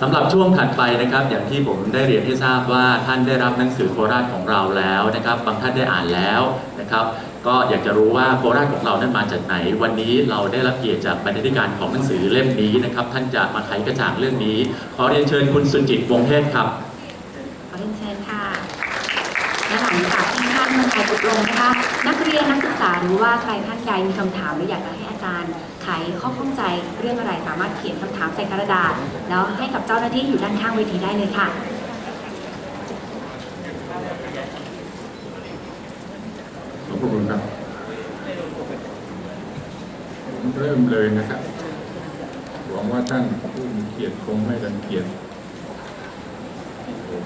สำหรับช่วงถัดไปนะครับ อย่างที่ผมได้เรียนให้ทราบว่าท่านได้รับหนังสือโคราชของเราแล้วนะครับ บางท่านได้อ่านแล้วนะครับ ก็อยากจะรู้ว่าโคราชของเรานั้นมาจากไหน วันนี้เราได้รับเกียรติจากบรรณาธิการของหนังสือเล่มนี้นะครับ ท่านจะมาไขกระจ่างเรื่องนี้ ขอเรียนเชิญคุณสุจิตวงศ์เทศครับขอเรียนเชิญค่ะและหลังจากที่ท่านบรรยายอบรมนะคะ นักเรียนนักศึกษาหรือว่าใครท่านใดมีคำถามหรืออยากจะให้อาจารย์ไขข้อข้องใจเรื่องอะไรสามารถเขียนคำถามใส่กระดาษ แล้วให้กับเจ้าหน้าที่อยู่ด้านข้างเวทีได้เลยค่ะขอบคุณครับผมเริ่มเลยนะครับหวังว่าท่านผู้มีเกียรติคงไม่รังเกียจผม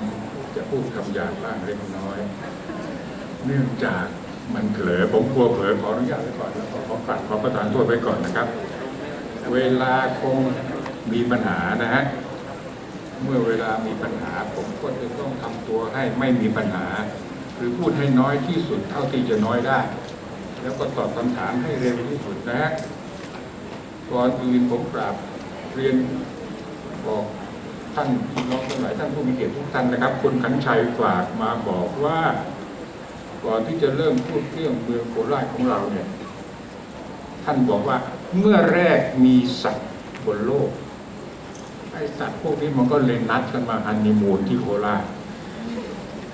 จะพูดคำหยาบบ้างเล็กน้อย เนื่องจาก มันเผลอผมกลัวเผลอขออนุญาตไว้ก่อนแล้วขอขอปัดขอประทานโทษไว้ก่อนนะครับ เวลาคงมีปัญหานะฮะเมื่อเวลามีปัญหา ผมก็จะต้องทำตัวให้ไม่มีปัญหา หรือพูดให้น้อยที่สุดเท่าที่จะน้อยได้ แล้วก็ตอบคำถามให้เร็วที่สุดนะฮะก่อนอื่นผมกราบเรียนบอกท่านพี่น้องทั้งหลายท่านผู้มีเกียรติทุกท่านนะครับคุณขันชัยฝากมาบอกว่า ก่อนที่จะเริ่มพูดเรื่องเมืองโคราชของเราเนี่ย ท่านบอกว่าเมื่อแรกมีสัตว์บนโลกไอสัตว์พวกนี้มันก็เลยนัดกันมาฮันนีมูนที่โคราช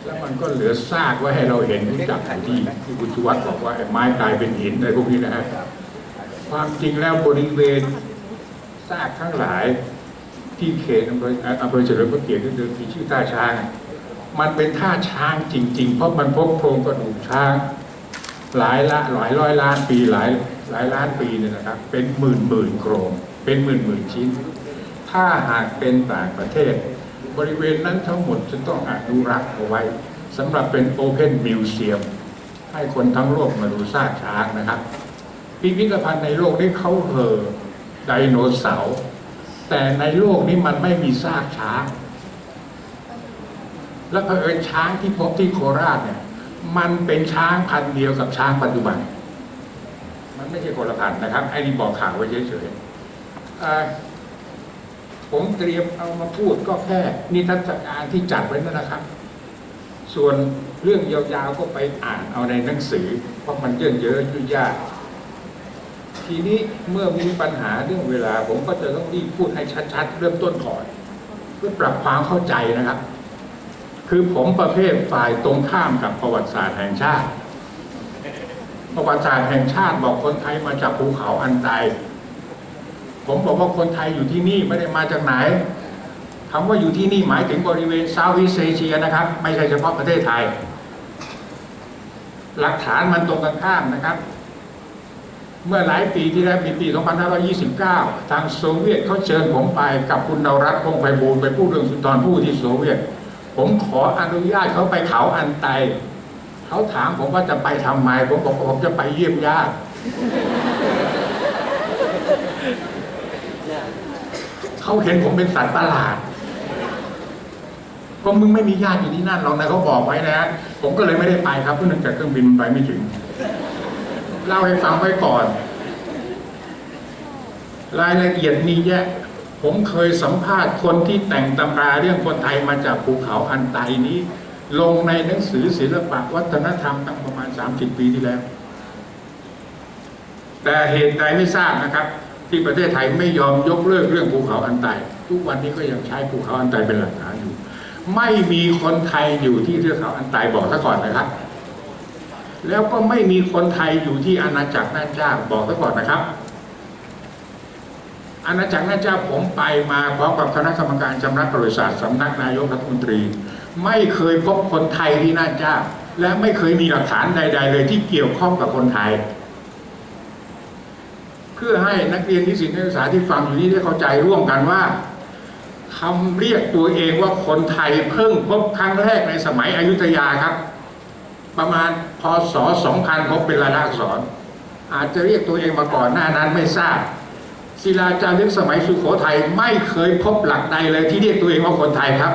แล้วมันก็เหลือซากไว้ให้เราเห็นรู้จักอยู่ที่ที่คุณชวัตบอกว่าไอ้ไม้กลายเป็นหินอะไรพวกนี้นะฮะความจริงแล้วบริเวณซากทั้งหลายที่เขตอำเภอเอ่ออำเภอเฉลิมพระเกียรติที่เดิมที่ชื่อท่าช้าง มันเป็นท่าช้างจริง ๆ เพราะมันพบโครงกระดูกช้าง หลายละหลายร้อยล้านปีหลายหลายล้านปีเนี่ยนะครับ เป็นหมื่นหมื่นโครง เป็นหมื่นหมื่นชิ้น ถ้าหากเป็นต่างประเทศ บริเวณนั้นทั้งหมดจะต้องอนุรักษ์เอาไว้สำหรับเป็นโอเพนมิวเซียมให้คนทั้งโลกมาดูซากช้างนะครับ พิพิธภัณฑ์ในโลกนี้เขาเหอไดโนเสาร์แต่ในโลกนี้มันไม่มีซากช้าง และเผอิญช้างที่พบที่โคราชเนี่ย มันเป็นช้างพันธุ์เดียวกับช้างปัจจุบัน มันไม่ใช่คนละพันธุ์นะครับไอ้นี่บอกข่าวไว้เฉยๆผมเตรียมเอามาพูดก็แค่นิทรรศการที่จัดไว้นั่นนะครับ ส่วนเรื่องยาวๆก็ไปอ่านเอาในหนังสือ เพราะมันเยอะเยอะยุ่งยากทีนี้เมื่อมีปัญหาเรื่องเวลา ผมก็จะต้องรีบพูดให้ชัดๆ เริ่มต้นก่อน เพื่อปรับความเข้าใจนะครับ คือผมประเภทฝ่ายตรงข้ามกับประวัติศาสตร์แห่งชาติ ประวัติศาสตร์แห่งชาติบอกคนไทยมาจากภูเขาอันไดผมบอกว่าคนไทยอยู่ที่นี่ไม่ได้มาจากไหนคำว่าอยู่ที่นี่หมายถึงบริเวณเซาท์อีสเอเชียนะครับ ไม่ใช่เฉพาะประเทศไทย หลักฐานมันตรงกันข้ามนะครับ เมื่อหลายปีที่แล้วปีปี2529 ทางโซเวียตเขาเชิญผมไปกับคุณนรัตน์พงไพบูลไปพูดเรื่องสุนทรภู่ที่โซเวียต ผมขออนุญาตเขาไปเขาอันไต เขาถามผมว่าจะไปทำไม ผมบอกผมจะไปเยี่ยมญาติเขาเห็นผมเป็นสัตว์ประหลาดก็มึงไม่มีญาติอยู่ที่นั่นหรอกนะเขาบอกไว้นะ ผมก็เลยไม่ได้ไปครับเพื่องจากเครื่องบินมันไปไม่ถึงเล่าให้ฟังไว้ก่อน รายละเอียดมีแยะ ผมเคยสัมภาษณ์คนที่แต่งตำราเรื่องคนไทยมาจากภูเขาอันไตนี้ ลงในหนังสือศิลปะวัฒนธรรมตั้งประมาณ 30 ปีที่แล้ว แต่เหตุใดไม่ทราบนะครับ ที่ประเทศไทยไม่ยอมยกเลิกเรื่องภูเขาอันไตทุกวันนี้ก็ยังใช้ภูเขาอันไตเป็นหลักฐานอยู่ ไม่มีคนไทยอยู่ที่เทือกเขาอันไตบอกซะก่อนนะครับ แล้วก็ไม่มีคนไทยอยู่ที่อาณาจักรน่านจ้าบอกซะก่อนนะครับ อาณาจักรน่าเจ้าผมไปมาพร้อมกับคณะกรรมการชำระประวัติศาสตร์สำนักนายกรัฐมนตรี ไม่เคยพบคนไทยที่น่าเจ้า และไม่เคยมีหลักฐานใด ๆ เลยที่เกี่ยวข้องกับคนไทย เพื่อให้นักเรียนนิสิตนักศึกษาที่ฟังอยู่นี้ได้เข้าใจร่วมกันว่าคำเรียกตัวเองว่าคนไทยเพิ่งพบครั้งแรกในสมัยอยุธยาครับ ประมาณพศ 2000พบเป็นลายลักษณ์อักษรอาจจะเรียกตัวเองมาก่อนหน้านั้นไม่ทราบ ศิลาจารึกสมัยสุโขทัยไม่เคยพบหลักใดเลยที่เรียกตัวเองว่าคนไทยครับ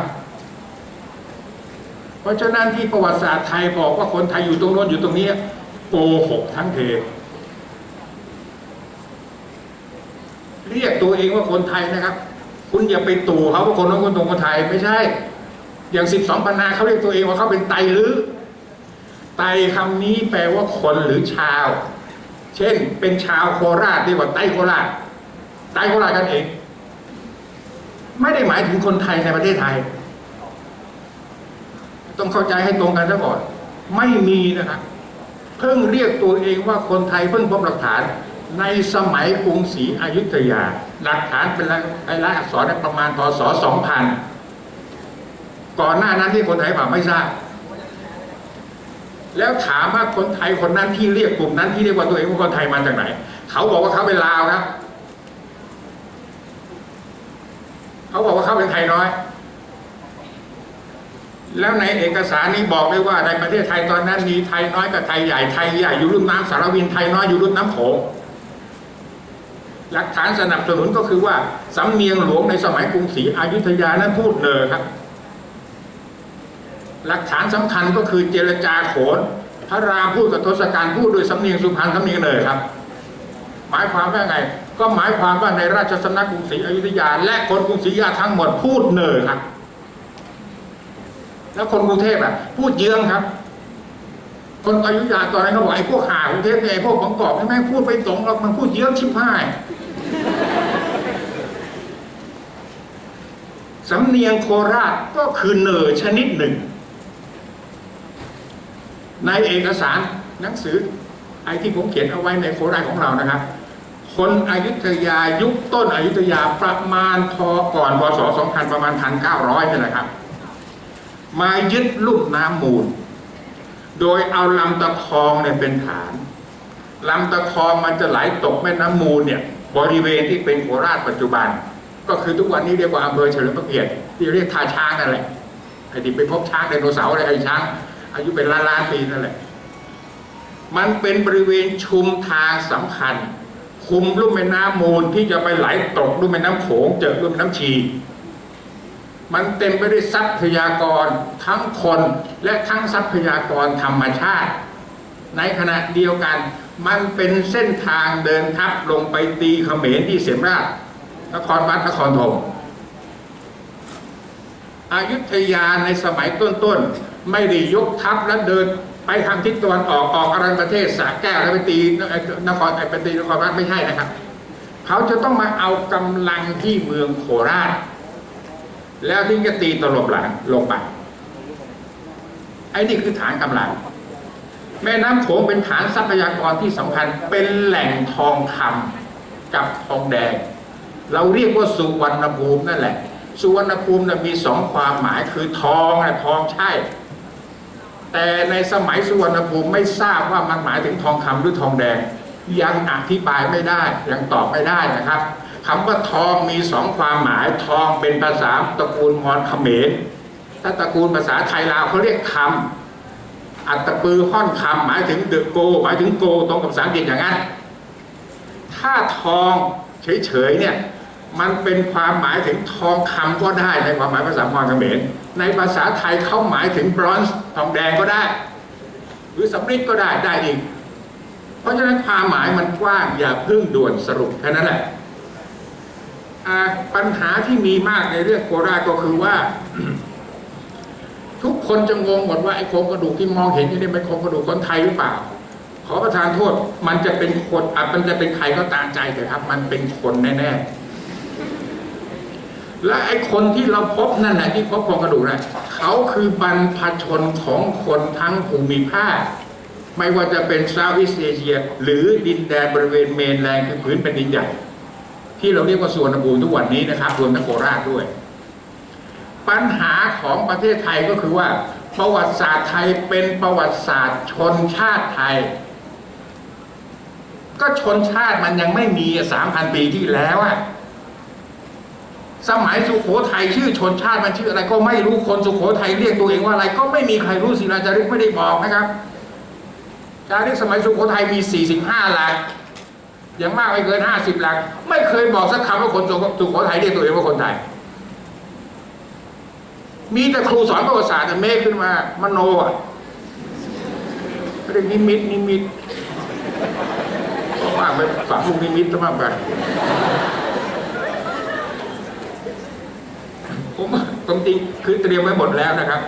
เพราะฉะนั้นที่ประวัติศาสตร์ไทยบอกว่าคนไทยอยู่ตรงโน้นอยู่ตรงนี้โกหกทั้งเพเรียกตัวเองว่าคนไทยนะครับ คุณอย่าไปตู่เขาว่าคนนั้นคนตรงคนไทยไม่ใช่ อย่างสิบสองปันนาเขาเรียกตัวเองว่าเขาเป็นไตหรือ ไตคำนี้แปลว่าคนหรือชาว เช่นเป็นชาวโคราชเรียกว่าไตโคราช ไตโคราชกันเอง ไม่ได้หมายถึงคนไทยในประเทศไทย ต้องเข้าใจให้ตรงกันซะก่อน ไม่มีนะครับเพิ่งเรียกตัวเองว่าคนไทยเพิ่งพบหลักฐาน ในสมัยกรุงศรีอยุธยา หลักฐานเป็นลายลายอักษรประมาณพศ2000 ก่อนหน้านั้นที่คนไทยเปล่าไม่ทราบแล้วถามว่าคนไทยคนนั้นที่เรียกกลุ่มนั้นที่เรียกว่าตัวเองว่าคนไทยมาจากไหน เขาบอกว่าเขาเป็นลาวครับ เขาบอกว่าเขาเป็นไทยน้อย แล้วในเอกสารนี้บอกเลยว่าในประเทศไทยตอนนั้นมีไทยน้อยกับไทยใหญ่ไทยใหญ่อยู่รุ่นน้ำสารวินไทยน้อยอยู่รุ่นน้ำโขงหลักฐานสนับสนุนก็คือว่าสำเนียงหลวงในสมัยกรุงศรีอยุธยานั้นพูดเนอครับ หลักฐานสำคัญก็คือเจรจาโขน พระรามพูดกับทศกัณฐ์พูดโดยสำเนียงสุพรรณสำเนียงเนอครับ หมายความว่าไง ก็หมายความว่าในราชสำนักกรุงศรีอยุธยา และคนกรุงศรีอยุธยาทั้งหมดพูดเนอครับ แล้วคนกรุงเทพอะ พูดเยื้องครับ คนอยุธยาตอนนั้นเขาบอกไอ้พวกหากรุงเทพเนี่ยไอ้พวกบางกอกนี่แม่งพูดไปตรงหรอกมันพูดเยื้องชิบหายสำเนียงโคราชก็คือเนอชนิดหนึ่ง ในเอกสารหนังสือไอ้ที่ผมเขียนเอาไว้ในโคราชของเรานะครับ คนอยุธยายุคต้นอยุธยาประมาณพอก่อนพศ2000 ประมาณ 1,900นี่แหละครับ มายึดลุ่มน้ำมูล โดยเอาลำตะคองเนี่ยเป็นฐานลำตะคองมันจะไหลตกแม่น้ำมูลเนี่ยบริเวณที่เป็นโคราชปัจจุบัน ก็คือทุกวันนี้เรียกว่าอำเภอเฉลิมพระเกียรติที่เรียกท่าช้างนั่นแหละไอ้ที่ไปพบช้างไดโนเสาร์อะไรไอ้ช้าง อายุเป็นล้านล้านปีนั่นแหละ มันเป็นบริเวณชุมทางสำคัญ คุมลุ่มแม่น้ำมูลที่จะไปไหลตกลุ่มแม่น้ำโขงเจอลุ่มแม่น้ำชี มันเต็มไปด้วยทรัพยากรทั้งคนและทั้งทรัพยากรธรรมชาติ ในขณะเดียวกัน มันเป็นเส้นทางเดินทัพลงไปตีเขมรที่เสียมราชนครวัดนครธมอายุธยาในสมัยต้นๆ ไม่ได้ยกทัพแล้วเดิน ไปทางทิศตะวันออกออกอารัญประเทศสระแก้วแล้วไปตีนครไปตีนครวัดไม่ใช่นะครับ เขาจะต้องมาเอากำลังที่เมืองโคราช แล้วถึงจะตีตลบหลังลงไปไอ้นี่คือฐานกำลัง แม่น้ำโขงเป็นฐานทรัพยากรที่สำคัญเป็นแหล่งทองคำกับทองแดง เราเรียกว่าสุวรรณภูมินั่นแหละ สุวรรณภูมิน่ะมีสองความหมายคือทองนะทองใช่ แต่ในสมัยสุวรรณภูมิไม่ทราบว่ามันหมายถึงทองคำหรือทองแดง ยังอธิบายไม่ได้ยังตอบไม่ได้นะครับคำว่าทองมีสองความหมายทองเป็นภาษาตระกูลมอญเขมรถ้าตระกูลภาษาไทยลาวเขาเรียกคำอัตปือห้อนคำหมายถึงเดอะโก หมายถึงโกตรงกับภาษาอังกฤษอย่างนั้นถ้าทองเฉยๆเนี่ยมันเป็นความหมายถึงทองคำก็ได้ในความหมายภาษามอญเขมร ในภาษาไทยเขาหมายถึงบรอนซ์ทองแดงก็ได้ หรือสำริดก็ได้ได้อีก เพราะฉะนั้นความหมายมันกว้างอย่าเพิ่งด่วนสรุปแค่นั้นแหละปัญหาที่มีมากในเรื่องโคราชก็คือว่า ทุกคนจะงงหมดว่าไอ้โครงกระดูกที่มองเห็นนี่เป็นโครงกระดูกคนไทยหรือเปล่า ขอประทานโทษ มันจะเป็นคนอะมันจะเป็นใครก็ตามใจเถอะครับ มันเป็นคนแน่ๆ และไอ้คนที่เราพบนั่นแหละที่พบโครงกระดูกนะเขาคือบรรพชนของคนทั้งภูมิภาค ไม่ว่าจะเป็นซาวิสเอเชีย หรือดินแดนบริเวณเมนแลนด์คือพื้นแผ่นดินใหญ่ ที่เราเรียกว่าส่วนภูมิทุกวันนี้นะครับรวมทั้งโคราชด้วย ปัญหาของประเทศไทยก็คือว่า ประวัติศาสตร์ไทยเป็นประวัติศาสตร์ชนชาติไทย ก็ชนชาติมันยังไม่มีสามพันปีที่แล้วอะ สมัยสุโขทัยชื่อชนชาติมันชื่ออะไรก็ไม่รู้คนสุโขทัยเรียกตัวเองว่าอะไร ก็ไม่มีใครรู้ศิลาจารึกไม่ได้บอกนะครับ จารึกสมัยสุโขทัยมี 45 หลักอย่างมากไม่เกิน 50 หลัก ไม่เคยบอกสักคำว่าคนสุโขทัยเรียกตัวเองว่าคนไทย มีแต่ครูสอนประวัติศาสตร์แต่เมฆขึ้นมามโนอะเรียกนิมิตนิมิตว่าไปฝังลูกนิมิตมากไป ผมว่าความจริงคือเตรียมไว้หมดแล้วนะครับ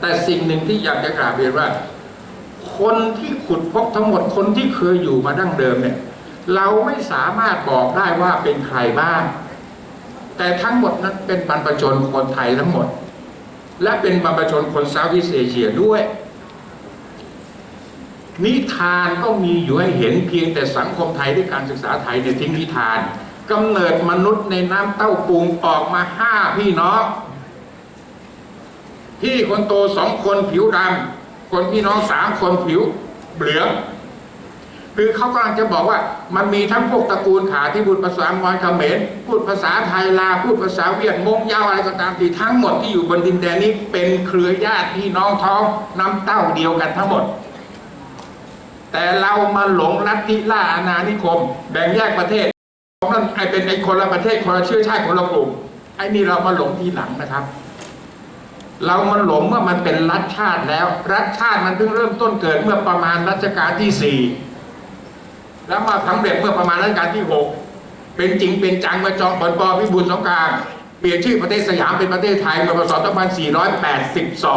แต่สิ่งหนึ่งที่อยากจะกราบเรียนว่า คนที่ขุดพบทั้งหมดคนที่เคยอยู่มาดั้งเดิมเนี่ย เราไม่สามารถบอกได้ว่าเป็นใครบ้าง แต่ทั้งหมดนั้นเป็นบรรพชนคนไทยทั้งหมด และเป็นบรรพชนคนเซาท์อีสเอเชียด้วยนิทานก็มีอยู่ให้เห็นเพียงแต่สังคมไทยด้วยการศึกษาไทยเนี่ยทิ้งนิทาน กำเนิดมนุษย์ในน้ำเต้าปูงออกมาห้าพี่น้อง พี่คนโตสองคนผิวดำคนพี่น้องสามคนผิวเหลืองคือเขากำลังจะบอกว่ามันมีทั้งพวกตระกูลขาที่พูดภาษามอญเขมรพูดภาษาไทยลาพูดภาษาเวียดมงยาวอะไรก็ตามทีทั้งหมดที่อยู่บนดินแดนนี้เป็นเครือญาติพี่น้องท้องน้ำเต้าเดียวกันทั้งหมด แต่เรามาหลงลัทธิล่าอาณานิคม แบ่งแยกประเทศ ของนั้นไอเป็นไอคนละประเทศคนละเชื้อชาติคนละกลุ่มไอ้นี่เรามาหลงทีหลังนะครับ เรามันหลงเมื่อมันเป็นรัฐชาติแล้ว รัฐชาติมันเพิ่งเริ่มต้นเกิดเมื่อประมาณรัชกาลที่สี่แล้วมาสำเร็จเมื่อประมาณรัชกาลที่หกเป็นจริงเป็นจังมาจองปอนปอพิบูลสงครามเปลี่ยนชื่อประเทศสยามเป็นประเทศไทยเมื่อพศ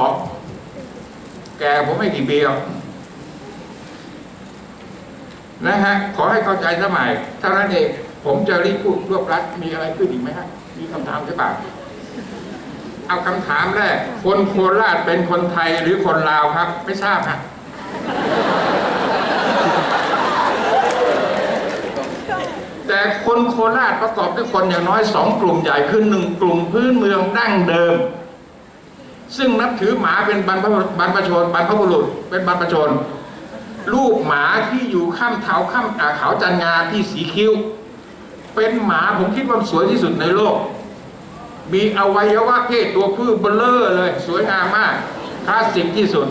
2482 แกผมไม่กี่ปีหรอกนะฮะขอให้เข้าใจสมัยเท่านั้นเอง ผมจะรีบพูดรวบรัดมีอะไรขึ้นอีกไหมฮะมีคำถามใช่ปะเอาคำถามแรก คนโคราชเป็นคนไทยหรือคนลาวครับ ไม่ทราบฮะแต่คนโคราชประกอบด้วยคนอย่างน้อยสองกลุ่มใหญ่คือหนึ่งกลุ่มพื้นเมืองดั้งเดิม ซึ่งนับถือหมาเป็นบรรพบรรพชนบรรพบุรุษเป็นบรรพชน ลูกหมาที่อยู่ข้ามเท้าข้ามเขาจันงาที่สีคิ้ว เป็นหมาผมคิดว่าสวยที่สุดในโลก มีอวัยวะเพศตัวผู้เบลเลอร์เลย สวยงามมากคลาสสิกที่สุด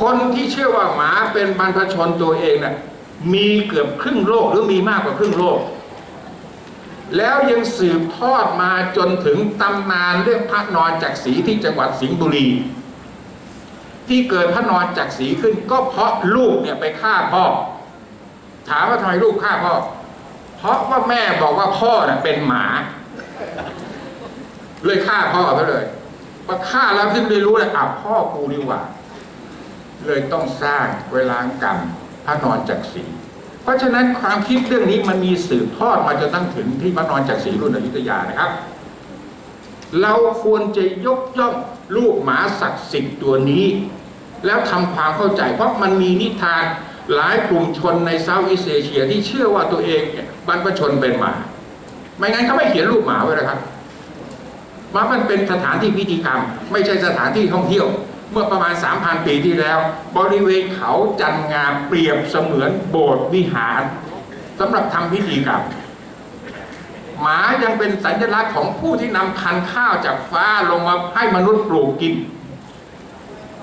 คนที่เชื่อว่าหมาเป็นบรรพชนตัวเองน่ะมีเกือบครึ่งโลกหรือมีมากกว่าครึ่งโลก แล้วยังสืบทอดมาจนถึงตำนานเรื่องพระนอนจักรีที่จังหวัดสิงห์บุรี ที่เกิดพระนอนจักรีขึ้นก็เพราะลูกเนี่ยไปฆ่าพ่อ ถามว่าทำไมลูกฆ่าพ่อ เพราะว่าแม่บอกว่าพ่อน่ะเป็นหมา เลยฆ่าพ่อไปเลยพอฆ่าแล้วถึงได้รู้เลยอะพ่อกูดีกว่า เลยต้องสร้างเวลากรรมพระนอนจักรีเพราะฉะนั้นความคิดเรื่องนี้มันมีสืบทอดมาจนตั้งถึงที่พระนอนจักรีรุ่นอยุธยานะครับ เราควรจะยกย่องลูกหมาศักดิ์สิทธิ์ตัวนี้ แล้วทำความเข้าใจเพราะมันมีนิทาน หลายกลุ่มชนในเซาท์อีสเอเชียที่เชื่อว่าตัวเองเบรรพชนเป็นหมา ไม่งั้นเขาไม่เขียนรูปหมาไว้นะครับว่ามันเป็นสถานที่พิธีกรรม ไม่ใช่สถานที่ท่องเที่ยว เมื่อประมาณ 3,000 ปีที่แล้ว บริเวณเขาจันงามเปรียบเสมือนโบสถ์วิหารสำหรับทำพิธีกรรม หมายังเป็นสัญลักษณ์ของผู้ที่นำพันข้าวจากฟ้าลงมาให้มนุษย์ปลูกกิน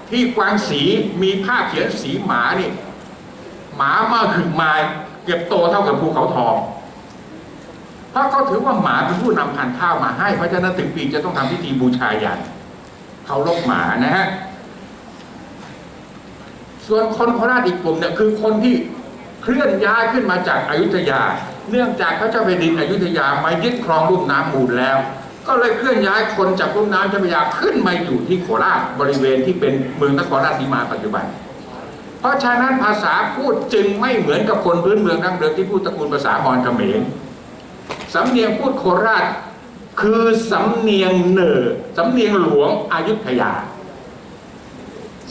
ที่กวางสีมีภาพเขียนสีหมานี่ หมามาขึงไม้เก็บโตเท่ากับภูเขาทอง เพราะเขาถือว่าหมาเป็นผู้นำพันธุ์ข้าวมาให้ เพราะฉะนั้นถึงปีจะต้องทำพิธีบูชายันเขาลบหมานะฮะ ส่วนคนโคราชอีกกลุ่มเนี่ยคือคนที่เคลื่อนย้ายขึ้นมาจากอายุทยา เนื่องจากพระเจ้าแผ่นดินอยุธยามายึดครองลุ่มน้ำมูลแล้ว ก็เลยเคลื่อนย้ายคนจากลุ่มน้ำเจ้าพระยาขึ้นมาอยู่ที่โคราชบริเวณที่เป็นเมืองนครราชสีมาปัจจุบัน เพราะฉะนั้นภาษาพูดจึงไม่เหมือนกับคนพื้นเมืองดั้งเดิมที่พูดตระกูลภาษามอญเขมรสำเนียงพูดโคราชคือสำเนียงเหนือสำเนียงหลวงอายุธยา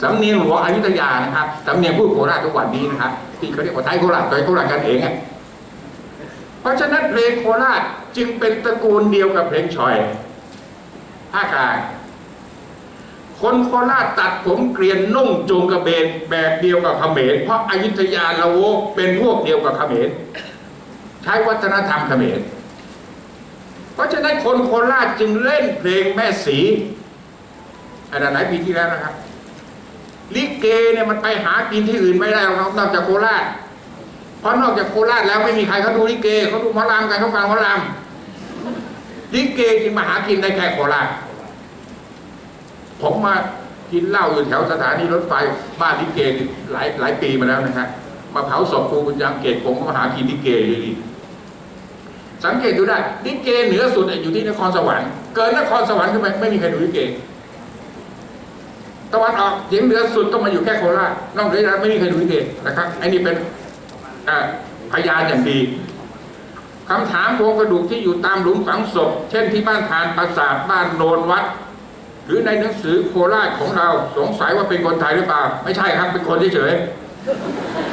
สำเนียงหลวงอายุธยานะครับสำเนียงพูดโคราชทุกวันนี้นะครับที่เขาเรียกว่าไทยโคราชไทยโคราชกันเองอะเพราะฉะนั้นเพลงโคราชจึงเป็นตระกูลเดียวกับเพลงชอยภาคกลาง คนโคราชตัดผมเกลียนนุ่งจงกระเบนแบบเดียวกับเขมรเพราะอายุธยาละโวเป็นพวกเดียวกับเขมรใช้วัฒนธรรมเขมรเพราะฉะนั้นคนโคราชจึงเล่นเพลงแม่สีอะไรหลายปีที่แล้วนะครับลิเกเนี่ยมันไปหากินที่อื่นไม่ได้หรอกนอกจากโคราชเพราะนอกจากโคราชแล้วไม่มีใครเขาดูลิเกเขาดูหมอลำกันเขาฟังหมอลำลิเกจึงมาหากินได้แค่โคราช ผมมากินเหล้าอยู่แถวสถานีรถไฟบ้านลิเกนี่หลายหลายปีมาแล้วนะครับมาเผาศพครูบุญยังเกตผมก็มาหากินลิเกเลยสังเกตดูได้ลิเกเหนือสุดอยู่ที่นครสวรรค์เกินนครสวรรค์ขึ้นไปไม่มีใครดูลิเกตะวันออกเฉียงเหนือสุดต้องมาอยู่แค่โคราชนอกจากนั้นไม่มีใครดูลิเกนะครับไอ้นี่เป็นพยานอย่างดีคำถามโครงกระดูกที่อยู่ตามหลุมฝังศพ เช่นที่บ้านทานปราสาทบ้านโนนวัด หรือในหนังสือโคราชของเราสงสัยว่าเป็นคนไทยหรือเปล่า ไม่ใช่ครับเป็นคนเฉยๆ